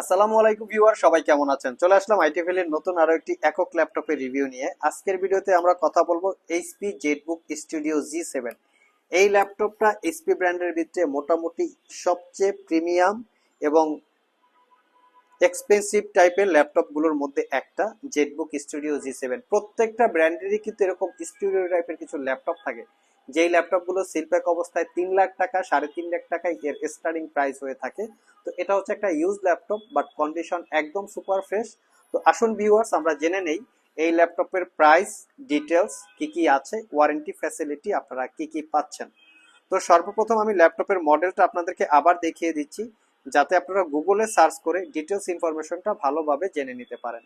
আসসালামু আলাইকুম ভিউয়ার, সবাই কেমন আছেন? চলে আসলাম আইটিএফএল এর নতুন আরও একটি একক ল্যাপটপের রিভিউ নিয়ে। আজকের ভিডিওতে আমরা কথা বলব HP ZBook studio G seven এই ল্যাপটপটা এইচপি ব্র্যান্ডের ভিতরে মোটামুটি সবচেয়ে প্রিমিয়াম এবং এক্সপেন্সিভ টাইপের ল্যাপটপগুলোর মধ্যে একটা জেটবুক স্টুডিও জি সেভেন প্রত্যেকটা ব্র্যান্ডেরই কিন্তু এরকম স্টুডিও টাইপের কিছু ল্যাপটপ থাকে। যেই ল্যাপটপগুলো সিলপ্যাক অবস্থায় তিন লাখ টাকা, সাড়ে তিন লাখ টাকায় এর স্টার্টিং প্রাইস হয়ে থাকে। তো এটা হচ্ছে একটা ইউজ ল্যাপটপ বাট কন্ডিশন একদম সুপার ফ্রেশ তো আসুন ভিউয়ার্স আমরা জেনে নেই এই ল্যাপটপের প্রাইস ডিটেলস কি কি আছে ওয়ারেন্টি ফ্যাসিলিটি আপনারা কি কি পাচ্ছেন। তো সর্বপ্রথম আমি ল্যাপটপের মডেলটা আপনাদেরকে আবার দেখিয়ে দিচ্ছি, যাতে আপনারা গুগলে সার্চ করে ডিটেলস ইনফরমেশনটা ভালোভাবে জেনে নিতে পারেন।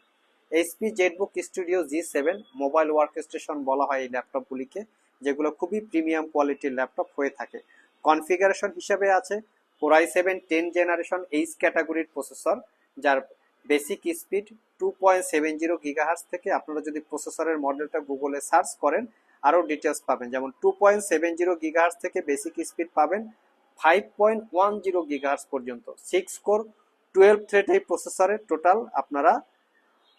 HP ZBook studio G seven, mobile work station বলা হয় এই ল্যাপটপগুলিকে। যেগুলো খুবই প্রিমিয়াম কোয়ালিটির ল্যাপটপ হয়ে থাকে। কনফিগারেশন হিসেবে আছে core i seven ten generation H ক্যাটাগরির প্রসেসর, যার basic speed two point seven zero gigahertz থেকে আপনারা যদি প্রসেসরের মডেলটা গুগলে সার্চ করেন, আরও ডিটেলস পাবেন। যেমন two point seven zero gigahertz থেকে বেসিক স্পিড পাবেন five point one zero gigahertz পর্যন্ত। সিক্স কোর টুয়েলভ থ্রেড এই প্রসেসরের টোটাল আপনারা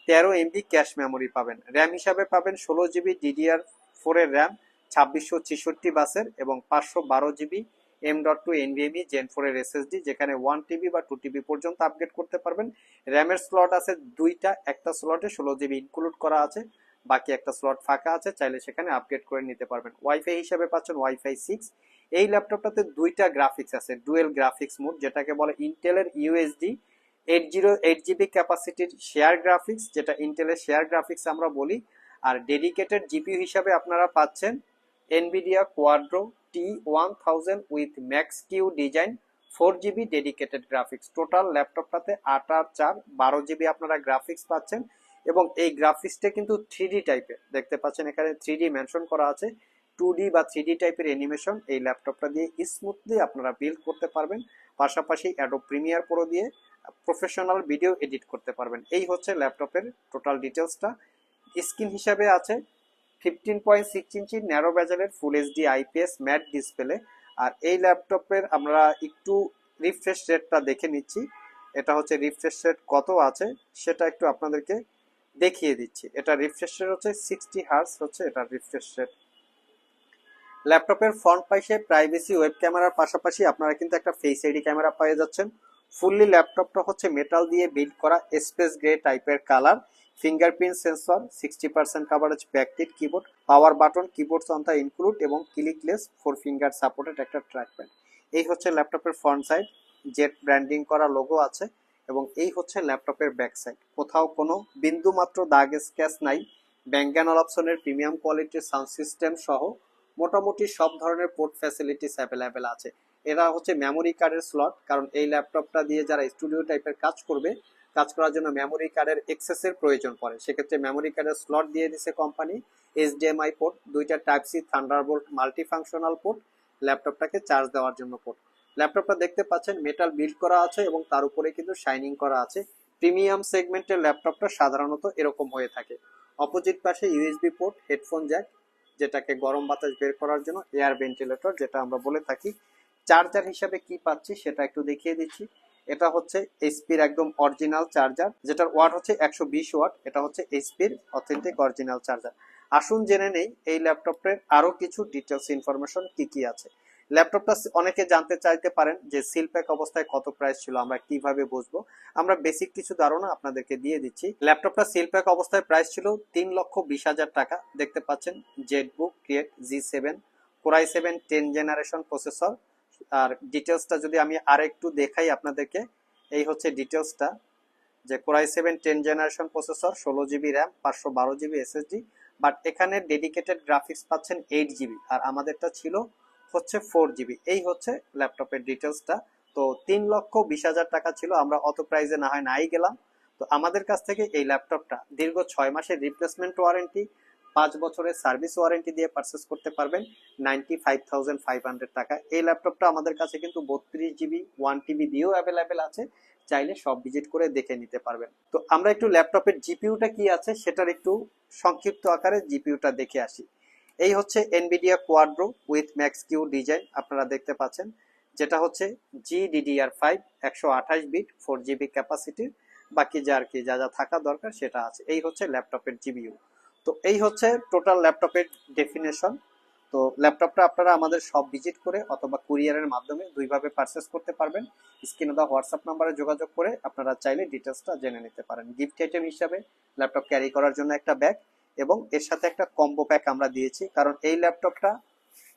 তেরো এমবি ক্যাশ মেমোরি পাবেন। র্যাম হিসাবে পাবেন ষোলো জিবি ডিডিআর ফোরের র্যাম। ছাব্বিশশো ছেষট্টি বাসের এবং পাঁচশো বারো GB M dot two NVMe gen ফোরের এসএসডি যেখানে ওয়ান টিবি বা টু টিবি পর্যন্ত আপগ্রেড করতে পারবেন। র্যামের স্লট আছে দুইটা, একটা স্লটে ষোলো জিবি ইনক্লুড করা আছে। বাকি একটা স্লট ফাঁকা আছে, চাইলে সেখানে আপগ্রেড করে নিতে পারবেন। ওয়াইফাই হিসাবে পাচ্ছেন ওয়াইফাই সিক্স এই ল্যাপটপটাতে দুইটা গ্রাফিক্স আছে ডুয়েল গ্রাফিক্স মোড যেটাকে বলে ইন্টেলের UHD eight zero eight GB ক্যাপাসিটির share graphics যেটা ইন্টেলের শেয়ার গ্রাফিক্স আমরা বলি। আর ডেডিকেটেড জিপিইউ হিসাবে আপনারা পাচ্ছেন Nvidia Quadro T one thousand with Max Q design four GB dedicated graphics total ল্যাপটপটাতে আট আর চার, বারো জিবি আপনারা গ্রাফিক্স পাচ্ছেন এবং এই গ্রাফিক্সটা কিন্তু থ্রি টাইপের দেখতে পাচ্ছেন এখানে থ্রি মেনশন করা আছে। টু বা থ্রি টাইপের অ্যানিমেশন এই ল্যাপটপটা দিয়ে স্মুথলি আপনারা বিল্ড করতে পারবেন। পাশাপাশি অ্যাডো প্রিমিয়ার প্রো দিয়ে প্রফেশনাল ভিডিও এডিট করতে পারবেন। এই হচ্ছে ল্যাপটপের টোটাল ডিটেলসটা স্ক্রিন হিসাবে আছে। Fifteen point six inch narrow ব্যাজেলের full HD IPS matte display আর এই ল্যাপটপের আমরা একটু রিফ্রেশ রেটটা দেখে নিচ্ছি। এটা হচ্ছে রিফ্রেশ রেট কত আছে, সেটা একটু আপনাদেরকে দেখিয়ে দিচ্ছি। এটা রিফ্রেশ রেট হচ্ছে সিক্সটি হার্স হচ্ছে, এটা রিফ্রেশ রেট ল্যাপটপের ফ্রন্ট পাশে প্রাইভেসি ওয়েব ক্যামেরার পাশাপাশি আপনারা কিন্তু একটা ফেস আইডি ক্যামেরা পেয়ে যাচ্ছেন। ফুললি ল্যাপটপটা হচ্ছে মেটাল দিয়ে বিল্ড করা স্পেস গ্রে টাইপের colour fingerprint sensor sixty percent coverage backlit keyboard power button keyboard সন্থা ইনক্লুড এবং ক্লিকলেস ফোর ফিঙ্গার সাপোর্টেড একটা ট্র্যাকপ্যাড এই হচ্ছে ল্যাপটপের ফ্রন্ট সাইড জেট ব্র্যান্ডিং করা লোগো আছে এবং এই হচ্ছে ল্যাপটপের ব্যাক সাইড কোথাও কোনো বিন্দু মাত্র দাগ স্ক্যাচ নাই ব্যাঙ্গান অপশনের প্রিমিয়াম কোয়ালিটির সাউন্ড সিস্টেম সহ মোটামুটি সব ধরনের পোর্ট ফ্যাসিলিটিস অ্যাভেলেবেল আছে। এরা হচ্ছে মেমোরি কার্ডের স্লট কারণ এই ল্যাপটপটা দিয়ে যারা স্টুডিও টাইপের কাজ করবে কাজ করার জন্য মেমোরি কার্ডের এক্সেসের প্রয়োজন পড়ে। সেক্ষেত্রে মেমোরি কার্ডের স্লট দিয়ে দিছে কোম্পানি এইচডিএমআই পোর্ট দুইটা type C Thunderbolt multi functional port ল্যাপটপটাকে charge দেওয়ার জন্য পোর্ট ল্যাপটপটা দেখতে পাচ্ছেন মেটাল বিল্ড করা আছে এবং তার উপরে কিন্তু শাইনিং করা আছে। প্রিমিয়াম সেগমেন্টের ল্যাপটপটা সাধারণত এরকম হয়ে থাকে। অপোজিট পাশে ইউএসবি পোর্ট হেডফোন জ্যাক যেটাকে গরম বাতাস বের করার জন্য এয়ার ভেন্টিলেটর যেটা আমরা বলে থাকি। চার্জার হিসাবে কি পাচ্ছি সেটা একটু দেখিয়ে দিচ্ছি। এটা হচ্ছে এইচপির একদম অরিজিনাল চার্জার যেটার ওয়াট হচ্ছে একশো বিশ ওয়াট এটা হচ্ছে এইচপির অথেন্টিক অরিজিনাল চার্জার আসুন জেনে নেই, এই ল্যাপটপের আরও কিছু ডিটেলস ইনফরমেশন কি কি আছে। ল্যাপটপটা অনেকে জানতে চাইতে পারেন যে সিলপ্যাক অবস্থায় কত প্রাইস ছিল, আমরা কীভাবে বুঝব। আমরা বেসিক কিছু ধারণা আপনাদেরকে দিয়ে দিচ্ছি। ল্যাপটপটা সিলপ্যাক অবস্থায় প্রাইস ছিল তিন লক্ষ বিশ হাজার টাকা। দেখতে পাচ্ছেন ZBook create G seven core i seven ten generation processor আর ডিটেলসটা যদি আমি আর একটু দেখাই আপনাদেরকে, এই হচ্ছে ডিটেলসটা যে core i seven ten generation processor ষোলো জিবি র্যাম পাঁচশো বারো জিবি এসএসডি বাট এখানে ডেডিকেটেড গ্রাফিক্স পাচ্ছেন এইট জিবি আর আমাদেরটা ছিল হচ্ছে ফোর জিবি এই হচ্ছে ল্যাপটপের ডিটেলসটা তো তিন লক্ষ বিশ হাজার টাকা ছিল, আমরা অত প্রাইজে না হয় নাই গেলাম। তো আমাদের কাছ থেকে এই ল্যাপটপটা দীর্ঘ ছয় মাসের রিপ্লেসমেন্ট ওয়ারেন্টি পাঁচ বছরের সার্ভিস ওয়ারেন্টি দিয়ে পারচেস করতে পারবেন ninety five thousand five hundred টাকা। এই ল্যাপটপটা আমাদের কাছে কিন্তু বত্রিশ জিবি ওয়ান টিবি দিয়েও অ্যাভেলেবেল আছে। চাইলে সব ভিজিট করে দেখে নিতে পারবেন। তো আমরা একটু ল্যাপটপের জিপিউটা কি আছে সেটার একটু সংক্ষিপ্ত আকারে জিপিউটা দেখে আসি। এই হচ্ছে Nvidia Quadro with Max Q design আপনারা দেখতে পাচ্ছেন। যেটা হচ্ছে জি জিডিডিআর ফাইভ একশো আঠাশ বিট ফোর জিবি ক্যাপাসিটির বাকি যা আর কি যা যা থাকা দরকার সেটা আছে। এই হচ্ছে ল্যাপটপের জিবিইউ তো এই হচ্ছে টোটাল ল্যাপটপের ডেফিনেশন তো ল্যাপটপটা আপনারা আমাদের সব ভিজিট করে অথবা কুরিয়ারের মাধ্যমে দুইভাবে পারচেস করতে পারবেন। স্ক্রিনে দেওয়া হোয়াটসঅ্যাপ নাম্বারে যোগাযোগ করে আপনারা চাইলে ডিটেলসটা জেনে নিতে পারেন। গিফট আইটেম হিসাবে ল্যাপটপ ক্যারি করার জন্য একটা ব্যাগ এবং এর সাথে একটা কম্বো প্যাক আমরা দিয়েছি। কারণ এই ল্যাপটপটা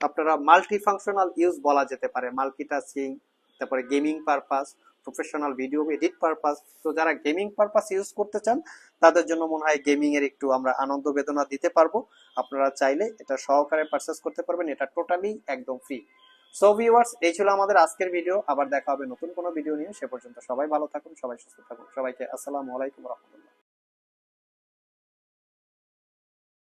আপনারা মাল্টি ফাংশনাল ইউজ বলা যেতে পারে। মাল্টিটাস্কিং তারপরে gaming purpose professional video edit purpose তো যারা গেমিং পারপাস ইউজ করতে চান, তাদের জন্য মনে হয় গেমিং এর একটু আমরা আনন্দ বেদনা দিতে পারব। আপনারা চাইলে এটা সহকারে পারচেস করতে পারবেন, এটা টোটালি একদম ফ্রি সো ভিউয়ার্স এই ছিল আমাদের আজকের ভিডিও আবার দেখা হবে নতুন কোনো ভিডিও নিয়ে। সে পর্যন্ত সবাই ভালো থাকুন, সবাই সুস্থ থাকুন। সবাইকে আসসালামু আলাইকুম রহমতুল্লাহ।